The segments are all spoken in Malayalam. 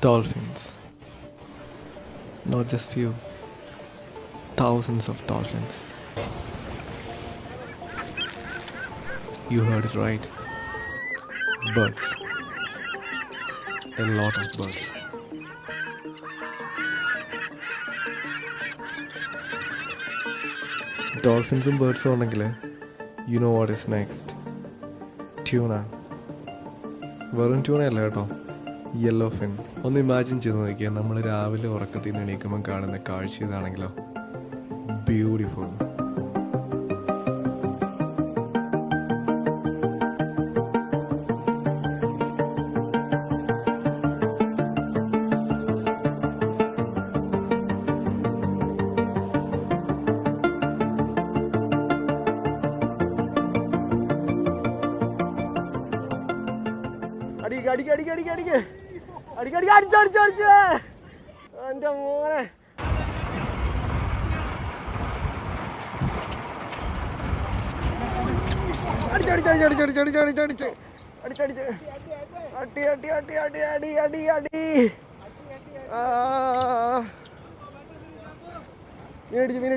Dolphins. Not just few, thousands of dolphins. You heard it right. Birds. A lot of birds. ഡോൾഫിൻസും ബേർഡ്സും ഉണ്ടെങ്കിൽ you know what is next tuna വെറും ട്യൂണ അല്ല കേട്ടോ യെല്ലോ ഫിൻ ഒന്ന് ഇമാജിൻ ചെയ്ത് നോക്കിയാൽ നമ്മൾ രാവിലെ ഉറക്കത്തിൽ നിന്ന് എണീക്കുമ്പോൾ കാണുന്ന കാഴ്ച ഇതാണെങ്കിലോ? ബ്യൂട്ടിഫുൾ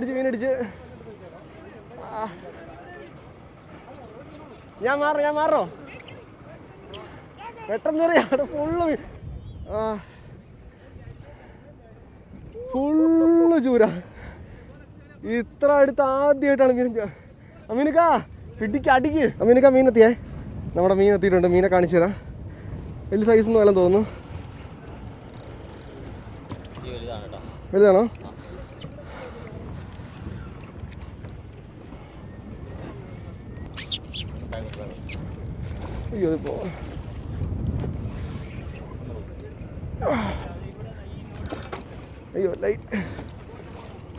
മീനടിച്ച് ഞാൻ മാറോ ഞാൻ മാറോ പെട്ടെന്ന് അറിയാം ഫുള്ള് ആ. ഫുള്ള് ചൂര. ഇത്ര അടുത്ത് ആദ്യമായിട്ടാണ് മീൻ അമീനക്കാ പിടിക്ക് അടിക്ക്. അമീനക്ക മീനെത്തിയേ നമ്മുടെ മീൻ എത്തിയിട്ടുണ്ട്. മീനെ കാണിച്ചു തരാം. വലിയ സൈസ് ഒന്നും വല്ലതും തോന്നുന്നു. വലുതാണോ? അയ്യോ ഇതിപ്പോ അയ്യോ ലൈറ്റ്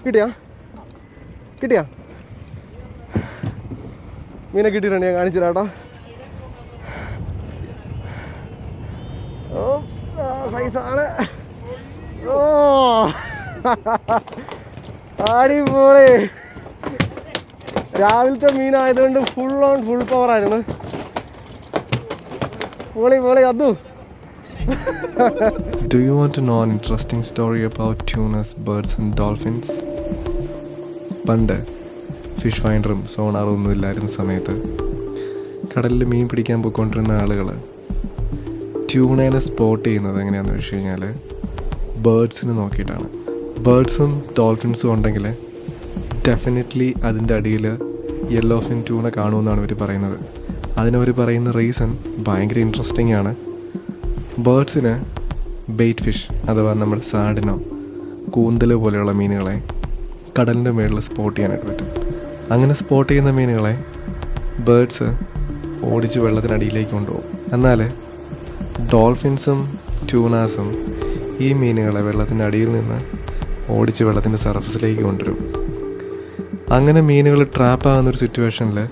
കിട്ടിയാ? കിട്ടിയാ? മീനെ കിട്ടിയിട്ടുണ്ട് ഞാൻ കാണിച്ചു തരാട്ടോ ഓ സൈസാണ് ഓ. അടിപൊളി. രാവിലത്തെ മീനായതുകൊണ്ട് ഫുൾ ഓൺ ഫുൾ പവറായിരുന്നു പൊളി പൊളി അതു. Do you want to know an interesting story about tunas, birds and dolphins? പണ്ട് ഫിഷ് ഫൈൻഡറും സോണാറും ഒന്നും ഇല്ലായിരുന്ന സമയത്ത് കടലിൽ മീൻ പിടിക്കാൻ പോയിക്കൊണ്ടിരുന്ന ആളുകൾ ട്യൂണേനെ സ്പോട്ട് ചെയ്യുന്നത് എങ്ങനെയാണെന്ന് വെച്ച് കഴിഞ്ഞാൽ ബേർഡ്സിനെ നോക്കിയിട്ടാണ്. ബേർഡ്സും ഡോൾഫിൻസും ഉണ്ടെങ്കിൽ ഡെഫിനറ്റ്ലി അതിന്റെ അടിയിൽ യെല്ലോ ഫിൻ ട്യൂണ കാണുമെന്നാണ് ഇവർ പറയുന്നത്. അതിനവർ പറയുന്ന റീസൺ ഭയങ്കര ഇൻട്രസ്റ്റിംഗ് ആണ്. ബേർഡ്സിന് ബെയ്റ്റ് ഫിഷ് അഥവാ നമ്മൾ സാഡിനോ കൂന്തൽ പോലെയുള്ള മീനുകളെ കടലിന്റെ മുകളിൽ സ്പോട്ട് ചെയ്യാനായിട്ട് പറ്റും. അങ്ങനെ സ്പോട്ട് ചെയ്യുന്ന മീനുകളെ ബേർഡ്സ് ഓടിച്ച് വെള്ളത്തിനടിയിലേക്ക് കൊണ്ടുപോകും. എന്നാൽ ഡോൾഫിൻസും ട്യൂണാസും ഈ മീനുകളെ വെള്ളത്തിന്റെ അടിയിൽ നിന്ന് ഓടിച്ച് വെള്ളത്തിന്റെ സർഫസിലേക്ക് കൊണ്ടുവരും. അങ്ങനെ മീനുകൾ ട്രാപ്പ് ആകുന്ന ഒരു സിറ്റുവേഷനിൽ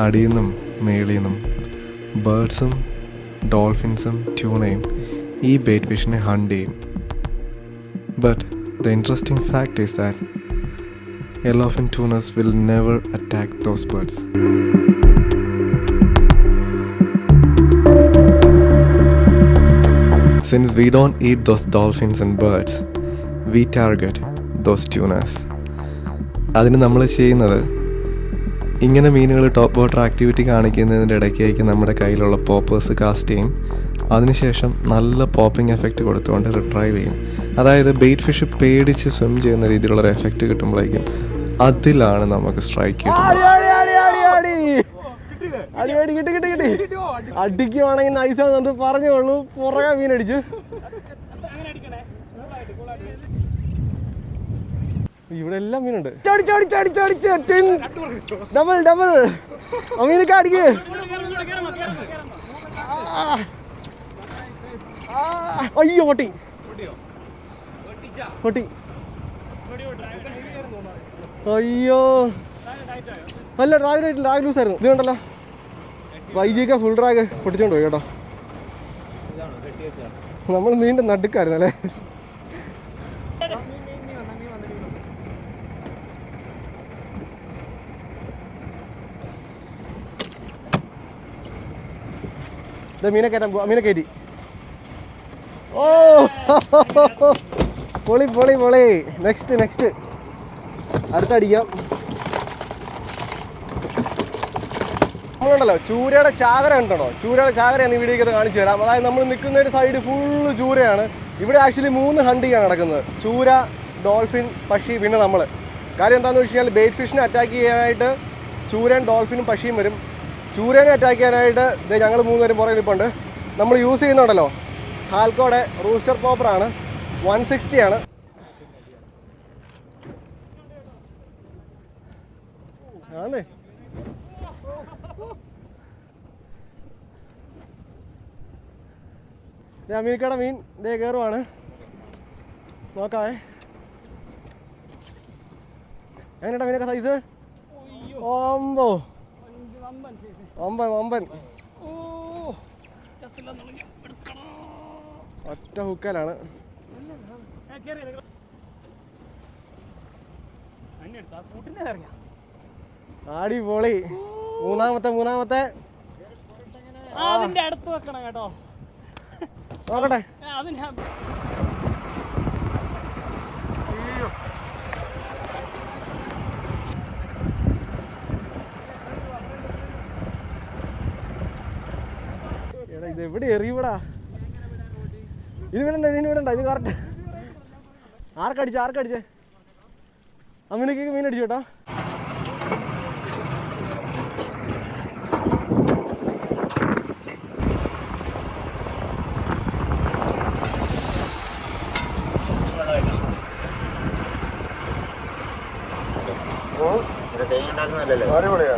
അടിയിൽ നിന്നും മേളിൽ നിന്നും ബേർഡ്സും ഡോൾഫിൻസും ട്യൂണയും ഈ ബെയ്റ്റ് ഫിഷിനെ ഹണ്ട് ചെയ്യും but the interesting fact is that yellowfin tunas will never attack those birds. Since we don't eat those dolphins and birds, we target those tunas. അതിന് നമ്മൾ ചെയ്യുന്നത് ഇങ്ങനെ മീനുകൾ ടോപ്പ് വാട്ടർ ആക്ടിവിറ്റി കാണിക്കുന്നതിന്റെ ഇടയ്ക്കേക്ക് നമ്മുടെ കയ്യിലുള്ള പോപ്പേഴ്സ് കാസ്റ്റ് ചെയ്യും. അതിനുശേഷം നല്ല പോപ്പിംഗ് എഫക്റ്റ് കൊടുത്തുകൊണ്ട് റിട്രൈവ് ചെയ്യും. അതായത് ബെയ്റ്റ് ഫിഷ് പേടിച്ച് സ്വിം ചെയ്യുന്ന രീതിയിലുള്ള ഒരു എഫക്റ്റ് കിട്ടുമ്പോഴേക്കും അതിലാണ് നമുക്ക് സ്ട്രൈക്ക് കിട്ടുന്നത്. അടി അടി അടി അടി അടി അടി അടി കിട്ടി കിട്ടി കിട്ടി. അടിക്കുവാണെങ്കിൽ നൈസാണ് പറഞ്ഞോളൂ പുറകെ മീൻ ഇവിടെ എല്ലാം മീനുണ്ട് ഡബിൾ ഡബിൾ. മീനൊക്കെ അടിക്ക്. അയ്യോ പൊട്ടി. പൊട്ടി. അയ്യോ. അല്ല ഡ്രാഗ് ആയിട്ട് ഡ്രാഗ് ലൂസ് ആയിരുന്നു. ഇത് കണ്ടല്ലോ. വൈജിക്ക ഫുൾ ഡ്രാഗ് പൊട്ടിച്ചോണ്ട് പോയി കേട്ടോ. നമ്മൾ മീന്റെ നടുക്കായിരുന്നു അല്ലേ? ദേ മീനെ കയറ്റാൻ പോവാ മീനെ കയറ്റി. ഓ! പൊളി പൊളി പൊളി. നെക്സ്റ്റ് നെക്സ്റ്റ് അടുത്തടിക്കാം നമ്മളുണ്ടല്ലോ ചൂരയുടെ ചാകര ഉണ്ടോ ചൂരയുടെ ചാകരയാണ് ഈ വീഡിയോക്ക് കാണിച്ചു തരാം. അതായത് നമ്മൾ നിൽക്കുന്ന ഒരു സൈഡ് ഫുള്ള് ചൂരയാണ്. ഇവിടെ ആക്ച്വലി മൂന്ന് ഹണ്ടിയാണ് നടക്കുന്നത്. ചൂര ഡോൾഫിൻ പക്ഷി പിന്നെ നമ്മൾ കാര്യം എന്താണെന്ന് വെച്ച് കഴിഞ്ഞാൽ ബേറ്റ് ഫിഷിനെ അറ്റാക്ക് ചെയ്യാനായിട്ട് ചൂരൻ ഡോൾഫിനും പക്ഷിയും വരും. ചൂരനെ അറ്റാക്ക് ചെയ്യാനായിട്ട് ഇത് ഞങ്ങൾ മൂന്നുപേരും പുറകെ ഇരിപ്പുണ്ട് നമ്മൾ യൂസ് ചെയ്യുന്നുണ്ടല്ലോ. ഹാൽക്കോടെ റൂസ്റ്റർ കോപ്പറാണ് വൺ സിക്സ്റ്റി ആണ്. അമീനിക്കയുടെ മീൻ ഇതേ കയറുവാണ് നോക്കാവേ. എങ്ങനെയാ മീനൊക്കെ സൈസ് ഒമ്പോ ഒമ്പൻ ഒമ്പൻ ഒറ്റ ഹുക്കലാണ്. ആടി പോളി. മൂന്നാമത്തെ മൂന്നാമത്തെ. അതിന്റെ അടുത്ത് വെക്കണം കേട്ടോ. നോക്കട്ടെ. ആ, ഇത് എവിടെ എറിയൂടാ ഇത് വിടണ്ട ഇതിന് വിടണ്ട ഇത് കറക്റ്റ് ആർക്കടിച്ച ആർക്കടിച്ചേ? അമ്മിനൊക്കെ മീൻ അടിച്ചു കേട്ടോ. അടിപൊളിയാ.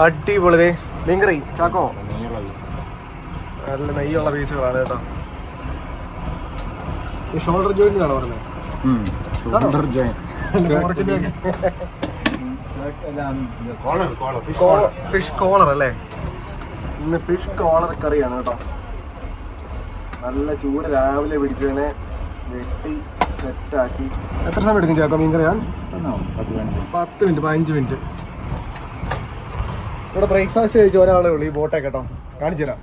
അടിപൊളി. മീൻകറി ചാക്കോ? നല്ല നെയ്യുള്ള പീസുകളാണ് കേട്ടോ. ഈ ഷോൾഡർ ജോയിന്റ് ആണോ പറഞ്ഞത് ഫിഷ് കോളർ അല്ലേ ഇന്ന് ഫിഷ് കോളർ കറിയാണ് കേട്ടോ. നല്ല ചൂട് രാവിലെ പിടിച്ചതിനെ വെട്ടി സെറ്റാക്കി എത്ര സമയം എടുക്കും ചാക്കോ മീൻ കറിയാൻ പത്ത് മിനിറ്റ് പതിനഞ്ച് മിനിറ്റ്. ഇവിടെ ബ്രേക്ക്ഫാസ്റ്റ് കഴിച്ച ഒരാളെ ഉള്ളൂ. ഈ ബോട്ടെ കേട്ടോ. കാണിച്ചു തരാം.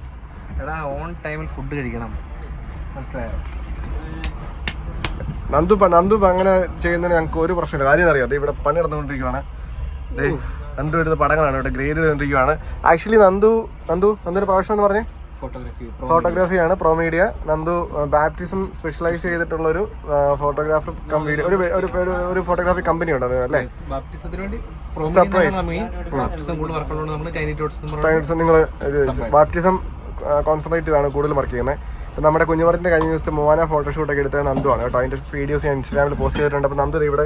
എടാ ഓൺ ടൈമിൽ ഫുഡ് കഴിക്കണം. മനസ്സിലായോ? നന്ദു പ- നന്ദു അങ്ങനെ ചെയ്യുന്നതിന് ഞങ്ങൾക്ക് ഒരു പ്രശ്നമില്ല. കാര്യം അറിയാം? അത് ഇവിടെ പണി നടന്നുകൊണ്ടിരിക്കുകയാണ് ദേ നന്ദു എടുത്ത പടങ്ങളാണ്. ഇവിടെ ഗ്രേഡ് ചെയ്തുകൊണ്ടിരിക്കുകയാണ് ആക്ച്വലി നന്ദു നന്ദു നന്ദുവിന്റെ പ്രൊഫഷൻ എന്ന് പറഞ്ഞേ? ഫോട്ടോഗ്രാഫിയാണ് pro media. Nandu baptism specialise ചെയ്തിട്ടുള്ള ഒരു ഫോട്ടോഗ്രാഫർ കമ്പനി ഒരു ഒരു- ഫോട്ടോഗ്രാഫി കമ്പനി ഉണ്ട് അത് അല്ലേ? ഡോട്ട്സ് നിങ്ങൾ ബാപ്റ്റിസം കോൺസെൻട്രേറ്റ് ആണ് കൂടുതൽ വർക്ക് ചെയ്യുന്നത്. ഇപ്പം നമ്മുടെ കുഞ്ഞുമറിന്റെ കഴിഞ്ഞ ദിവസത്തെ മൂവാന ഫോട്ടോഷൂട്ട് ഒക്കെ എടുത്തത് ആണ് കേട്ടോ. അതിന്റെ വീഡിയോസ് ഞാൻ ഇൻസ്റ്റാഗ്രാമിൽ പോസ്റ്റ് ചെയ്തിട്ടുണ്ട്. അപ്പോൾ നന്ദു ഇവിടെ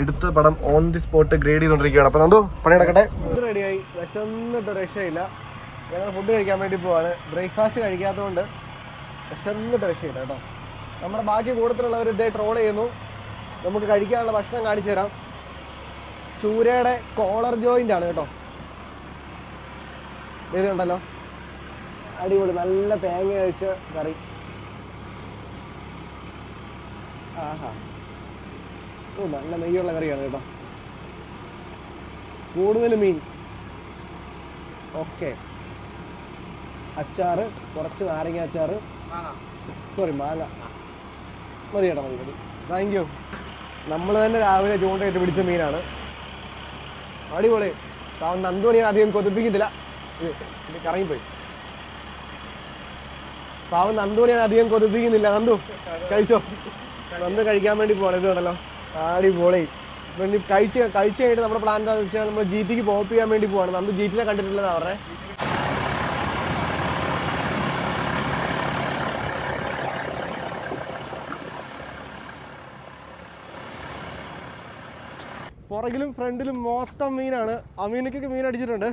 എടുത്ത പടം ഓൺ ദി സ്പോട്ട് ഗ്രേഡ് ചെയ്തുകൊണ്ടിരിക്കുകയാണ് അപ്പോൾ നന്ദു പണി നടക്കട്ടെ? റെഡിയായി വിശന്നിട്ട് രക്ഷയില്ല. ഞങ്ങൾ ഫുഡ് കഴിക്കാൻ വേണ്ടി പോവാണ്. ബ്രേക്ക്ഫാസ്റ്റ് കഴിക്കാത്തതുകൊണ്ട് വിശന്നിട്ട് രക്ഷയില്ല കേട്ടോ. നമ്മുടെ ബാക്കി കൂട്ടത്തിലുള്ളവർ ഇതേ ട്രോൾ ചെയ്യുന്നു. നമുക്ക് കഴിക്കാനുള്ള ഭക്ഷണം കാണിച്ചു തരാം. ചൂരയുടെ കോളർ ജോയിന്റ് ആണ് കേട്ടോ. ഇത് കണ്ടല്ലോ. അടിപൊളി നല്ല തേങ്ങ ഒഴിച്ച കറി. ആഹാ. നല്ല നെയ്യുള്ള കറിയാണ് കേട്ടോ. കൂടുതൽ മീൻ. ഓക്കെ അച്ചാറ് കുറച്ച് നാരങ്ങ അച്ചാറ്. സോറി മാങ്ങ. മതി കേട്ടോ മതി മതി. താങ്ക് യു നമ്മൾ തന്നെ രാവിലെ ചൂണ്ടയിട്ട് പിടിച്ച മീനാണ്. അടിപൊളി. കാരണം നന്ദു ഞാൻ അധികം കൊതിപ്പിക്കത്തില്ല. കറങ്ങിപ്പോയി. പാവം നന്ദുവിനെ ഞാൻ അധികം കൊതിപ്പിക്കുന്നില്ല. നന്ദു കഴിച്ചോ? നന്ദു കഴിക്കാൻ വേണ്ടി പോകണം കണ്ടല്ലോ. അടിപൊളി. കഴിച്ച് കഴിച്ച് കഴിഞ്ഞിട്ട് നമ്മുടെ പ്ലാൻ എന്താണെന്ന് വെച്ചാൽ നമ്മൾ ജി ടിക്ക് പോപ്പ് ചെയ്യാൻ വേണ്ടി പോവാണ്. നന്ദു ജി ടിനെ കണ്ടിട്ടില്ലെന്നാ പറഞ്ഞേ പുറകിലും ഫ്രണ്ടിലും മൊത്തം മീനാണ്. അമീനക്കൊക്കെ മീൻ അടിച്ചിട്ടുണ്ട്.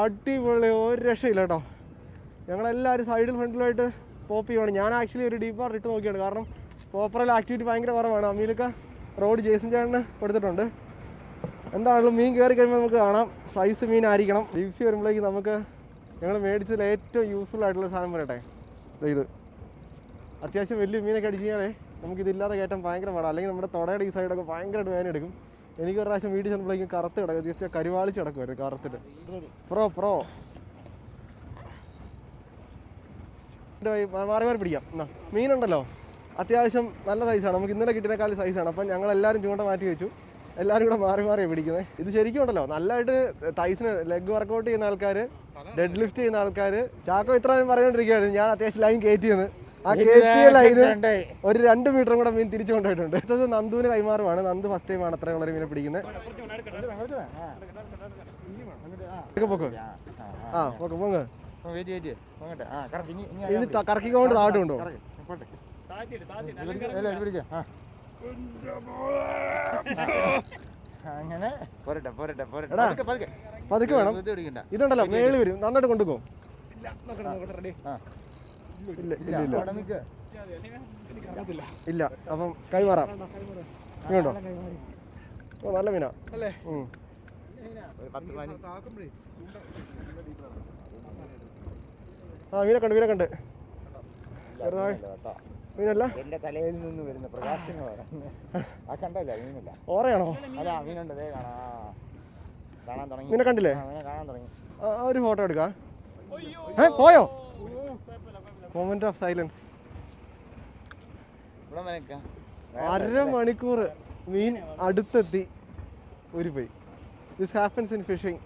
അടിപൊളി ഒരു രക്ഷയില്ല കേട്ടോ. ഞങ്ങളെല്ലാവരും സൈഡിൽ ഫ്രണ്ടിലായിട്ട് പോപ്പ് ചെയ്യുവാണ്. ഞാൻ ആക്ച്വലി ഒരു ഡീപ്പ് ഇട്ട് നോക്കിയാണ്. കാരണം പോപ്പറിൽ ആക്ടിവിറ്റി ഭയങ്കര കുറവാണ്. അമീലൊക്കെ റോഡ് ജേസൻ ചേട്ടന് കൊടുത്തിട്ടുണ്ട്. എന്താണെങ്കിലും മീൻ കയറി കഴിയുമ്പോൾ നമുക്ക് കാണാം. സൈസ് മീൻ ആയിരിക്കണം. ഡീപ്സി വരുമ്പോഴേക്ക് നമുക്ക് ഞങ്ങൾ മേടിച്ചതിൽ ഏറ്റവും യൂസ്ഫുൾ ആയിട്ടുള്ള സാധനം പറയട്ടെ? ഇത്. അത്യാവശ്യം വലിയ മീനൊക്കെ അടിച്ചു കഴിഞ്ഞാലേ നമുക്കിതില്ലാതെ കയറ്റം ഭയങ്കര പാടാണ് അല്ലെങ്കിൽ നമ്മുടെ തുടയുടെ ഈ സൈഡൊക്കെ ഭയങ്കരമായിട്ട് വേദന എടുക്കും. എനിക്ക് ഒരു പ്രാവശ്യം വീട്ടിൽ ചെന്നപ്പോഴേക്കും കറുത്ത് കിടക്കും. തീർച്ചയായും കരുവാളിച്ച് കിടക്കുമായിരുന്നു കറുത്തിട്ട്. പ്രോ പ്രോ മാറി മാറി പിടിക്കാം. എന്നാ മീനുണ്ടല്ലോ. അത്യാവശ്യം നല്ല സൈസാണ് നമുക്ക് ഇന്നലെ കിട്ടിയതിനേക്കാൾ സൈസാണ് അപ്പം ഞങ്ങൾ എല്ലാവരും ചൂണ്ട മാറ്റി വെച്ചു. എല്ലാവരും കൂടെ മാറി മാറിയാണ് പിടിക്കുന്നത് ഇത് ശരിക്കും ഉണ്ടല്ലോ. നല്ലതായിട്ട് തൈസിന് ലെഗ് വർക്കൗട്ട് ചെയ്യുന്ന ആൾക്കാർ ഡെഡ് ലിഫ്റ്റ് ചെയ്യുന്ന ആൾക്കാർ ചാക്കോ ഇത്ര പറഞ്ഞുകൊണ്ടിരിക്കുകയായിരുന്നു ഞാൻ അത്യാവശ്യം ലൈൻ കയറ്റിയെന്ന്. ആ കെ കയറ്റിയ ലൈന് ഒരു രണ്ട് മീറ്ററും കൂടെ മീൻ തിരിച്ചു കൊണ്ടുപോയിട്ടുണ്ട്. അടുത്തത് നന്ദുവിന് കൈമാറുമാണ് നന്ദു ഫസ്റ്റ് ടൈമാണ് അത്ര വളരെ മീനെ പിടിക്കുന്നത്. പൊക്ക്. ആ പോക്ക് പൊങ്ങ് ഇനി കറക്കിക്കൊണ്ട് താഴോട്ട് ആ അങ്ങനെ. പോരട്ടെ പോരട്ടെ പോരട്ടെ. പതുക്കെ വേണം. ഇതുണ്ടല്ലോ മേളി വരും. നന്നായിട്ട് കൊണ്ടുപോകും. ആ. ഇല്ല ഇല്ല അപ്പം കൈമാറാം. ഇങ്ങോട്ടോ ഓ നല്ല മീനാ. ആ മീനെ കണ്ട് മീനെ കണ്ട്. ചെറുതായി മീനല്ല എന്റെ തലയിൽ നിന്ന് വരുന്ന പ്രകാശങ്ങളാണ് ആ കണ്ടല്ല മീനല്ല. ഓറയാണോ? അല്ല മീനുണ്ട്. ദേ കാണാ. കാണാൻ തുടങ്ങി. മീനെ കണ്ടില്ലേ? ആ, കാണാൻ തുടങ്ങി. ഒരു ഫോട്ടോ എടുക്കാം. പോയോ? മൊമെന്റ് ഓഫ് സൈലൻസ് അര മണിക്കൂർ മീൻ അടുത്തെത്തി. ഒരു പോയി. ദിസ് ഹാപ്പൻസ് ഇൻ ഫിഷിംഗ്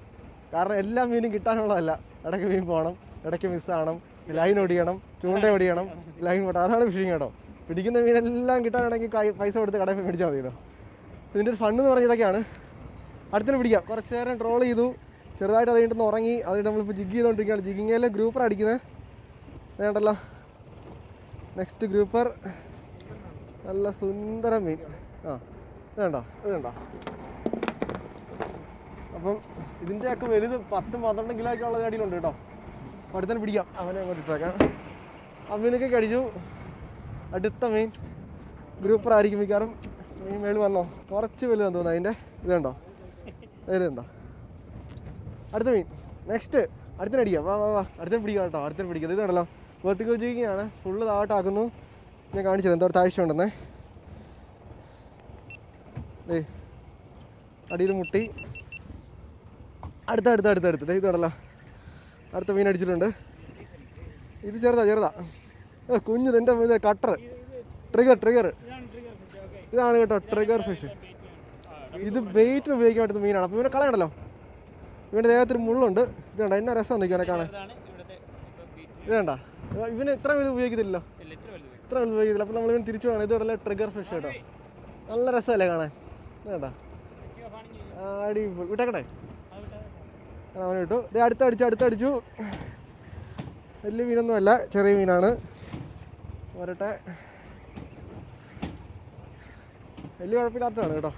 കാരണം എല്ലാ മീനും കിട്ടാനുള്ളതല്ല. ഇടയ്ക്ക് മീൻ പോകണം ഇടയ്ക്ക് മിസ്സാകണം ലൈൻ ഓടിയണം ചൂണ്ട ഓടിയണം ലൈൻ പോട്ടെ അതാണ് ഫിഷിംഗ് കേട്ടോ. പിടിക്കുന്ന മീനെല്ലാം കിട്ടാനാണെങ്കിൽ പൈസ കൊടുത്ത് കടയിൽ പോയി മേടിച്ചാൽ മതിയല്ലോ. ഇതിന്റെ ഒരു ഫണ്ട് എന്ന് പറഞ്ഞ ഇതൊക്കെയാണ്. അടുത്തിന് പിടിക്കാം. കുറച്ച് നേരം ട്രോൾ ചെയ്തു. ചെറുതായിട്ട് അത് കഴിഞ്ഞിട്ട് ഉറങ്ങി. അത് നമ്മളിപ്പോൾ ജിഗ് ചെയ്തുകൊണ്ടിരിക്കുകയാണ് ജിഗിങ്ങയിലെ ഗ്രൂപ്പർ അടിക്കുന്നത്. വേണ്ടല്ലോ. നെക്സ്റ്റ് ഗ്രൂപ്പർ നല്ല സുന്ദര മീൻ. ആ വേണ്ട വേണ്ട. അപ്പം ഇതിന്റെയൊക്കെ വലുത് പത്തും പന്ത്രണ്ടും കിലോ ഒക്കെ ഉള്ള അടിയിലുണ്ട് കേട്ടോ. അടുത്തന്നെ പിടിക്കാം. അവനെ അങ്ങോട്ട് ഇട്ടേക്കാം. അമ്മീനൊക്കെ മീനൊക്കെ അടിച്ചു അടുത്ത മീൻ ഗ്രൂപ്പർ ആയിരിക്കും മിക്കാറും മീൻ മേളിൽ വന്നോ? കുറച്ച് വലുതാന്ന് തോന്നുന്നു അതിന്റെ ഇത് കണ്ടോ? വലുതുണ്ടോ അടുത്ത മീൻ. നെക്സ്റ്റ് അടുത്തന്നെ അടിക്കാം. വാ വാ വാ. അടുത്തന്നെ പിടിക്കാം കേട്ടോ. അടുത്തന്നെ പിടിക്കാം. ഇത് കണ്ടല്ലോ. വെർട്ടിക്കോ ആണ് ഫുള്ള് താഴോട്ടാക്കുന്നു ഞാൻ കാണിച്ചത് എന്തോ താഴ്ച ഉണ്ടെന്നേ ഏ അടിയിൽ മുട്ടി. അടുത്ത അടുത്ത അടുത്ത അടുത്ത്. ഇത് കടല അടുത്ത മീൻ അടിച്ചിട്ടുണ്ട്. ഇത് ചെറുതാ ചെറുതാ. ഏ കുഞ്ഞു എന്റെ കട്ടർ ട്രിഗർ ട്രിഗർ ഇതാണ് കേട്ടോ ട്രിഗർ ഫിഷ് ഇത് ബെയ്റ്റിന് ഉപയോഗിക്കാൻ പറ്റുന്ന മീനാണ്. അപ്പോൾ ഇവനെ കളയണ്ടല്ലോ ഇവന്റെ ദേഹത്തിന് മുള്ളുണ്ട്. ഇത് കണ്ട എന്നാ രസം നിൽക്കാനെ കാണാൻ. ഇത് ഇവന് ഇത്ര വലുത് ഉപയോഗിക്കത്തില്ല ഇത്ര വലുത് ഉപയോഗിക്കത്തില്ല. അപ്പോൾ നമ്മൾ ഇവൻ തിരിച്ചു വേണം ഇത് കണ്ടല്ലേ ട്രിഗർ ഫിഷ് കേട്ടോ. നല്ല രസമല്ലേ കാണാൻ? ഇത് അടി വിട്ടേക്കട്ടെ? അവൻ വിട്ടു. ദേ അടുത്തടിച്ചു അടുത്തടിച്ചു വലിയ മീനൊന്നുമല്ല ചെറിയ മീനാണ്. വരട്ടെ. വലിയ കുഴപ്പമില്ലാത്തതാണ് കേട്ടോ.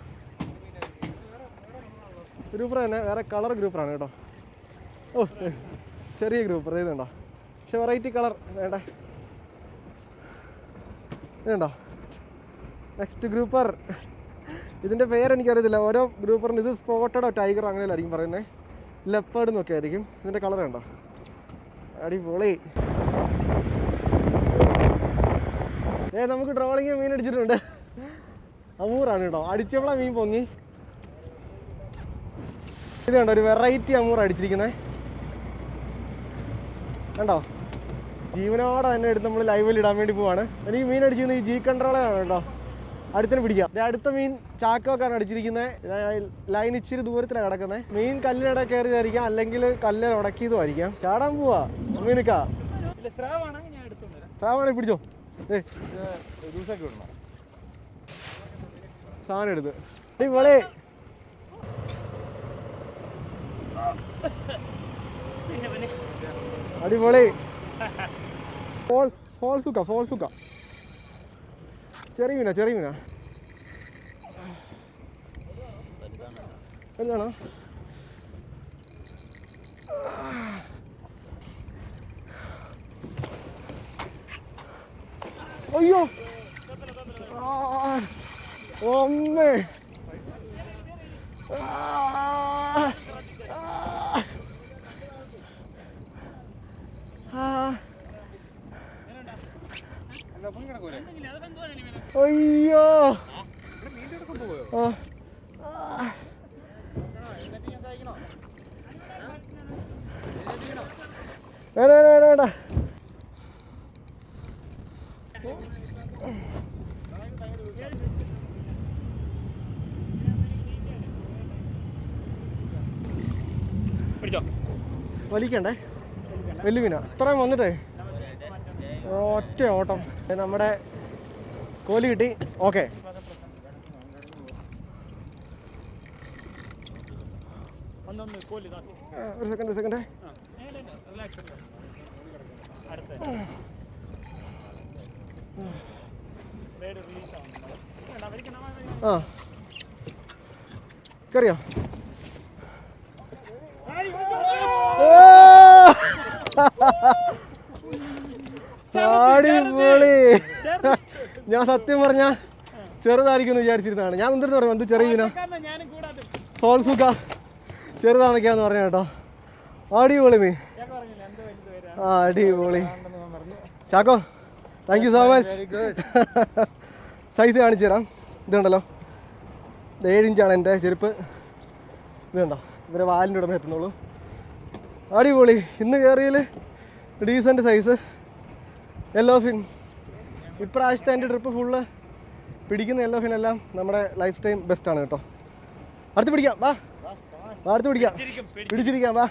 ഗ്രൂപ്പർ തന്നെ. വേറെ കളർ ഗ്രൂപ്പറാണ് കേട്ടോ. ഓ ചെറിയ ഗ്രൂപ്പർ. ഇതുണ്ടോ? പക്ഷെ വെറൈറ്റി കളർ വേണ്ടേ ഇതുണ്ടോ നെക്സ്റ്റ് ഗ്രൂപ്പർ ഇതിന്റെ പേരെനിക്കറിയത്തില്ല ഓരോ ഗ്രൂപ്പറിന് ഇത് സ്പോട്ടഡോ ടൈഗർ അങ്ങനെയല്ലായിരിക്കും പറയുന്നത് ലെപ്പേർഡ് എന്നൊക്കെ ആയിരിക്കും. ഇതിന്റെ കളർ ഉണ്ടോ അടിപൊളി. ഏ നമുക്ക് ട്രോളിങ് മീൻ അടിച്ചിട്ടുണ്ട്. അമൂറാണ് കേട്ടോ. അടിച്ചപ്പോഴാണ് മീൻ പൊങ്ങി. ഇത് കണ്ടോ? ഒരു വെറൈറ്റി അമൂർ അടിച്ചിരിക്കുന്നത് കണ്ടോ? ജീവനോടെ തന്നെ എടുത്ത് നമ്മൾ ലൈവിൽ ഇടാൻ വേണ്ടി പോവാണ്. എനിക്ക് മീൻ അടിച്ചിരുന്നത് ഈ ജി കൺട്രോളാണ് കേട്ടോ. അടുത്തിന് പിടിക്കാം. ദേ അടുത്ത മീൻ ചാക്കോക്കാണ് അടിച്ചിരിക്കുന്നത്. ലൈൻ ഇച്ചിരി ദൂരത്തിലാണ് കിടക്കുന്നത്. മീൻ കല്ലിനിട കയറിയതായിരിക്കാം. അല്ലെങ്കിൽ കല്ല് ഉടക്കിയതുമായിരിക്കാം ചാടാൻ പോവാ. മീനക്കാ. സ്രാവാണ്. പിടിച്ചോ. ഏ ജ്യൂസൊക്കെ വിടണം സാധനം എടുത്ത്. ഇവളെ അടിപൊളി ഫോൾ ഫോൾ സുക്ക ഫോൾ സുക്ക ചെറിയ മീന ചെറിയ മീന. എന്താണോ അയ്യോ! ഒമ്മേ ആ, ആ. ആ അയ്യോ. ഓ വേണ്ട വേണ്ട വേണ്ട വേണ്ട. വലിക്കണ്ടേ? വലിയ മീന. ഇത്രയും വന്നിട്ടേ? ഒറ്റ ഓട്ടം. നമ്മുടെ കോലി കിട്ടി. ഓക്കെ. ഒരു സെക്കൻഡ് ഒരു സെക്കൻഡ് ആ. കറിയോ? അടിപൊളി. ഞാൻ സത്യം പറഞ്ഞ ചെറുതായിരിക്കും വിചാരിച്ചിരുന്നതാണ്. ഞാൻ എന്തെന്ന് പറഞ്ഞു എന്ത് ചെറിയ മീനാ കൂടാതെ ഹോൾസുക്ക ചെറുതാണൊക്കെയാന്ന് പറഞ്ഞ കേട്ടോ. അടിപൊളി മീൻ. പറഞ്ഞില്ല എന്ത് വലുത് വരാം ആ അടിപൊളി. Chacko thank you so much size കാണിച്ചു തരാം. ഇതുണ്ടല്ലോ. ഏഴിഞ്ചാണ് ഏഴ് ഇഞ്ചാണ് എന്റെ ചെരുപ്പ്. ഇതുണ്ടോ ഇവരെ വാലിന്റെ ഉടമ എത്തുന്നുള്ളൂ. അടിപൊളി. ഇന്ന് കയറിയിൽ ഡീസന്റ് സൈസ് എല്ലോ ഫിൻ ഇപ്രാവശ്യത്തെ എന്റെ ട്രിപ്പ് ഫുള്ള് പിടിക്കുന്ന എല്ലാം നമ്മുടെ ലൈഫ് ടൈം ബെസ്റ്റ് ആണ് കേട്ടോ. അടുത്ത് പിടിക്കാം വാ, അടുത്ത് പിടിക്കാം. പിടിച്ചിരിക്കാം വാ.